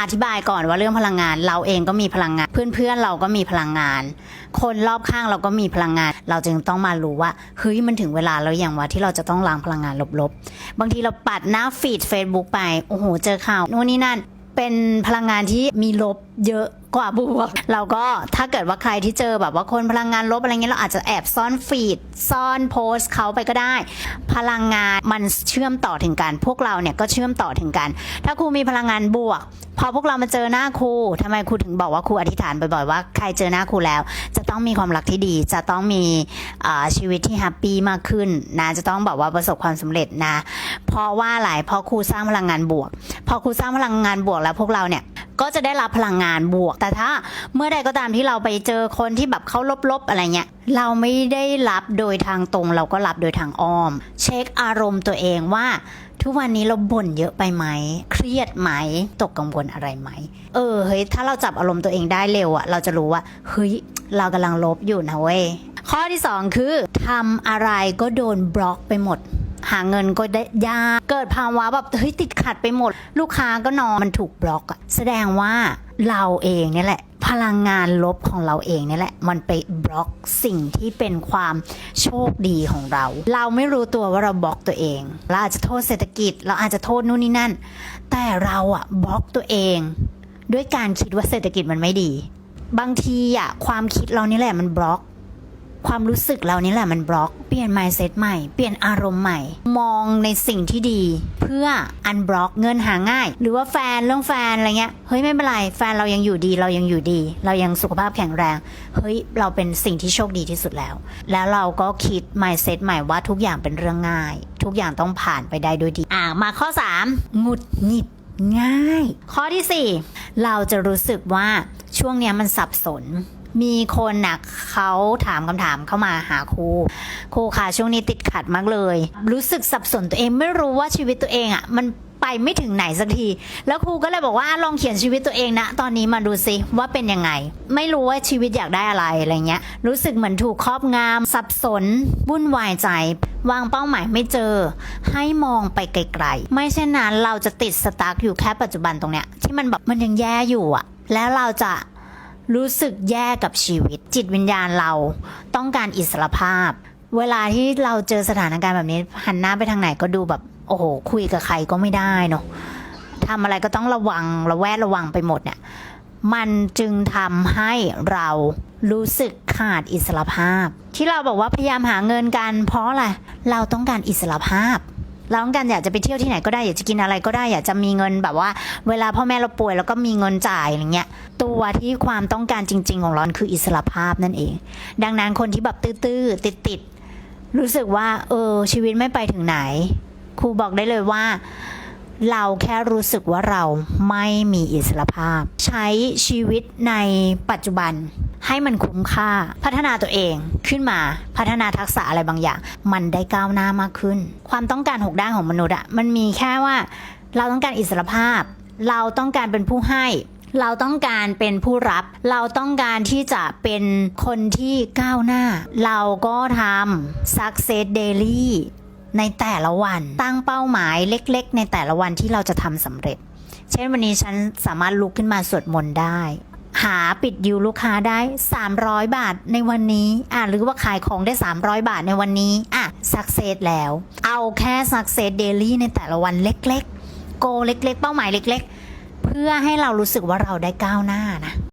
อธิบายก่อนว่าเรื่องพลังงาน เราเองก็มีพลังงาน เพื่อนๆเราก็มีพลังงาน คนรอบข้างเราก็มีพลังงาน เราจึงต้องมารู้ว่าเฮ้ยมันถึงเวลาแล้วอย่างว่าที่เราจะต้องล้างพลังงานลบๆ บางทีเราปัดหน้าฟีด Facebook ไปโอ้โหเจอข่าวโน่นนี่นั่น เป็นพลังงานที่มีลบเยอะ กว่าบวก เราก็ถ้าเกิดว่าใครที่เจอแบบว่าคนพลังงานลบอะไรเงี้ยเราอาจจะแอบซ่อนฟีดซ่อนโพสต์เขาไปก็ได้ พลังงานมันเชื่อมต่อถึงกัน พวกเราเนี่ยก็เชื่อมต่อถึงกัน ถ้าครูมีพลังงานบวก พอพวกเรามาเจอหน้าครูทำไมครูถึงบอกว่าครูอธิษฐานบ่อยๆว่าใครเจอหน้าครูแล้ว จะต้องมีความรักที่ดี จะต้องมีชีวิตที่แฮปปี้มากขึ้นนะจะต้องแบบว่าประสบความสำเร็จนะ เพราะว่าอะไรเพราะครูสร้างพลังงานบวก พอครูสร้างพลังงานบวกแล้วพวกเราเนี่ย ก็จะได้รับพลังงานบวก แต่ถ้าเมื่อใดก็ตามที่เราไปเจอคนที่แบบเขาลบๆอะไรเงี้ยเราไม่ได้รับโดยทางตรง เราก็รับโดยทางอ้อม เช็คอารมณ์ตัวเองว่าทุกวันนี้เราบ่นเยอะไปไหม เครียดไหม ตกกังวลอะไรไหม เออ เฮ้ย ถ้าเราจับอารมณ์ตัวเองได้เร็วอะเราจะรู้ว่า เฮ้ย เรากำลังลบอยู่นะเว้ย ข้อที่สองคือทำอะไรก็โดนบล็อกไปหมด หาเงินก็ได้ยากเกิดภาวะแบบเฮ้ยติดขัดไปหมด ลูกค้าก็นอนมันถูกบล็อกอะแสดงว่าเราเองเนี่ยแหละ พลังงานลบของเราเองเนี่ยแหละ มันไปบล็อกสิ่งที่เป็นความโชคดีของเรา เราไม่รู้ตัวว่าเราบล็อกตัวเองเราอาจจะโทษเศรษฐกิจ เราอาจจะโทษนู่นนี่นั่น แต่เราอะบล็อกตัวเอง ด้วยการคิดว่าเศรษฐกิจมันไม่ดี บางทีอะความคิดเรานี่แหละมันบล็อก ความรู้สึกเรานี่แหละมันบล็อกเปลี่ยน mindset ใหม่เปลี่ยนอารมณ์ใหม่ มองในสิ่งที่ดี เพื่ออันบล็อกเงินหาง่าย หรือว่าแฟนเรื่องแฟนอะไรเงี้ยเฮ้ยไม่เป็นไรแฟนเรายังอยู่ดีเรายังอยู่ดี เรายังสุขภาพแข็งแรงเฮ้ยเราเป็นสิ่งที่โชคดีที่สุดแล้ว แล้วเราก็คิด mindset ใหม่ว่าทุกอย่างเป็นเรื่องง่าย ทุกอย่างต้องผ่านไปได้ด้วยดี อ่ามาข้อ 3 หงุดหงิดง่าย ข้อทีสี่4 เราจะรู้สึกว่าช่วงเนี้ยมันสับสน มีคนน่ะเขาถามคำถามเข้ามาหาครูครูค่ะช่วงนี้ติดขัดมากเลย รู้สึกสับสนตัวเองไม่รู้ว่าชีวิตตัวเองอะมันไปไม่ถึงไหนสักที แล้วครูก็เลยบอกว่าลองเขียนชีวิตตัวเองนะ ตอนนี้มาดูซิว่าเป็นยังไง ไม่รู้ว่าชีวิตอยากได้อะไรอะไรเงี้ย รู้สึกเหมือนถูกครอบงำสับสนวุ่นวายใจ วางเป้าหมายไม่เจอ ให้มองไปไกลๆ ไม่เช่นนั้นเราจะติดสตาร์กอยู่แค่ปัจจุบันตรงเนี้ยที่มันแบบมันยังแย่อยู่อะแล้วเราจะ รู้สึกแย่กับชีวิต จิตวิญญาณเราต้องการอิสรภาพ เวลาที่เราเจอสถานการณ์แบบนี้ หันหน้าไปทางไหนก็ดูแบบ โอ้โห คุยกับใครก็ไม่ได้เนาะทำอะไรก็ต้องระวังระแวดระวังไปหมดเนี่ยมันจึงทำให้เรารู้สึกขาดอิสรภาพ ที่เราบอกว่าพยายามหาเงินกันเพราะอะไรเราต้องการอิสรภาพ เราต้องการอยากจะไปเที่ยวที่ไหนก็ได้อยากจะกินอะไรก็ได้อยากจะมีเงินแบบว่า เวลาพ่อแม่เราป่วยแล้วก็มีเงินจ่ายอะไรเงี้ยตัวที่ความต้องการจริง ๆ ของเราคืออิสรภาพนั่นเอง ดังนั้นคนที่แบบตื้อๆติดๆรู้สึกว่า เออ ชีวิตไม่ไปถึงไหน ครูบอกได้เลยว่าเราแค่รู้สึกว่าเราไม่มีอิสรภาพ ใช้ชีวิตในปัจจุบัน ให้มันคุ้มค่า พัฒนาตัวเองขึ้นมาพัฒนาทักษะอะไรบางอย่าง มันได้ก้าวหน้ามากขึ้น ความต้องการหกด้านของมนุษย์อะมันมีแค่ว่า เราต้องการอิสรภาพ เราต้องการเป็นผู้ให้เราต้องการเป็นผู้รับ เราต้องการที่จะเป็นคนที่ก้าวหน้า เราก็ทำ success daily ในแต่ละวัน ตั้งเป้าหมายเล็ก ๆ ในแต่ละวันที่เราจะทำสำเร็จ เช่นวันนี้ฉันสามารถลุกขึ้นมาสวดมนต์ได้ หาปิดดิวลูกค้าได้ 300 บาทในวันนี้อะหรือว่าขายของได้ 300 บาทในวันนี้อะสักเซสแล้ว เอาแค่สักเซสเดลี่ในแต่ละวันเล็กๆ โกเล็กๆ เป้าหมายเล็ก ๆ เพื่อให้เรารู้สึกว่าเราได้ก้าวหน้านะ